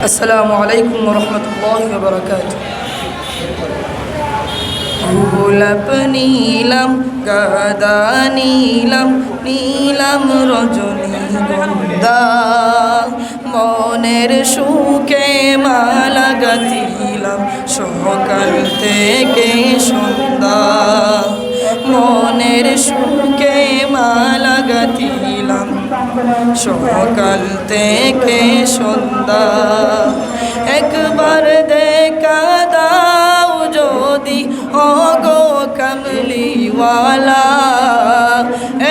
السلام عليكم ورحمة الله وبركاته গোলাপ নীলাম গাদা নীলাম নীলাম রজনী গন্ধা মনের সুখে মালা গাতিলাম সকাল থেকে সন্ধ্যা মনের সুখে মালা গাতিলাম সকাল থেকে সন্ধ্যা। একবার দেখা দাও যদি অগো কমলিওয়ালা।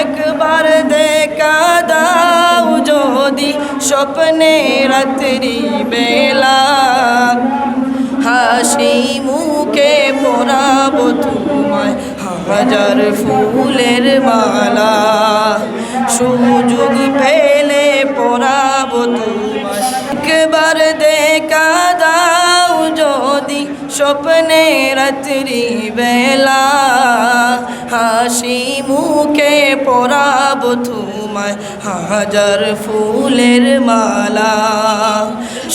একবার দেখা দাও যদি, স্বপ্নে রাত্রি বেলা। হাসি মুখে পরাবো তোমায়, হাজার ফুলের মালা। সুযোগ স্বপ্নে রাত্রি বেলা হাসি মুখে পরাবো তোমায় হাজার ফুলের মালা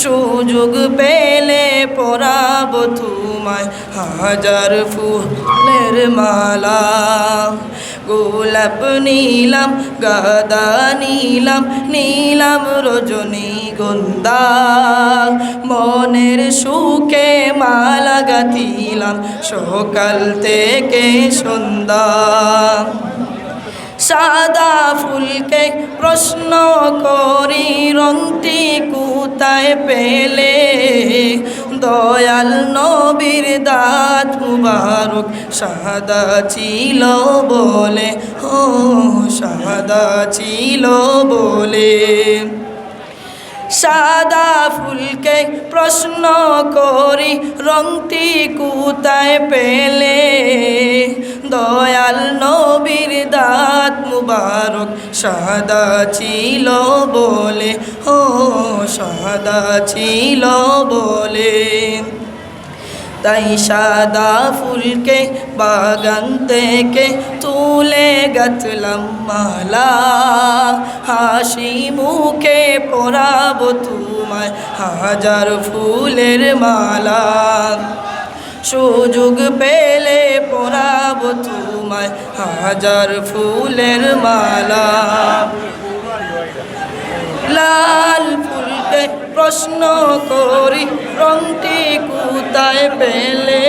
সুযোগ পেলে পরাবো তোমায় হাজার ফুলের মালা গোলাপ নীলাম গাদা নীলাম নীলাম রজনী গন্ধা মনের সুখে মালা গাতিলাম সকাল থেকে সন্ধ্যা। সাদা ফুলকে প্রশ্ন করি, রংটি কোথায় পেলে? দয়াল নবীর দাঁত মুবারক, সাদা ছিল বলে। ও, সাদা ছিল বলে। সাদা ফুলকে প্রশ্ন করি, রংটি কুতায় পেলে? দয়াল নবীর দাঁত মুবারক, সাদা ছিল বলে। ও সাদা ছিল বলে। তাই সাদা ফুলকে, বাগান থেকে তুলে গাতলাম মালা। হাসি মুখে পরাবো তোমায় হাজার ফুলের মালা। সুযোগ পেলে পরাবো তোমায় হাজার ফুলের মালা। লাল ফুলকে প্রশ্ন করি রংটি কোথায় পেলে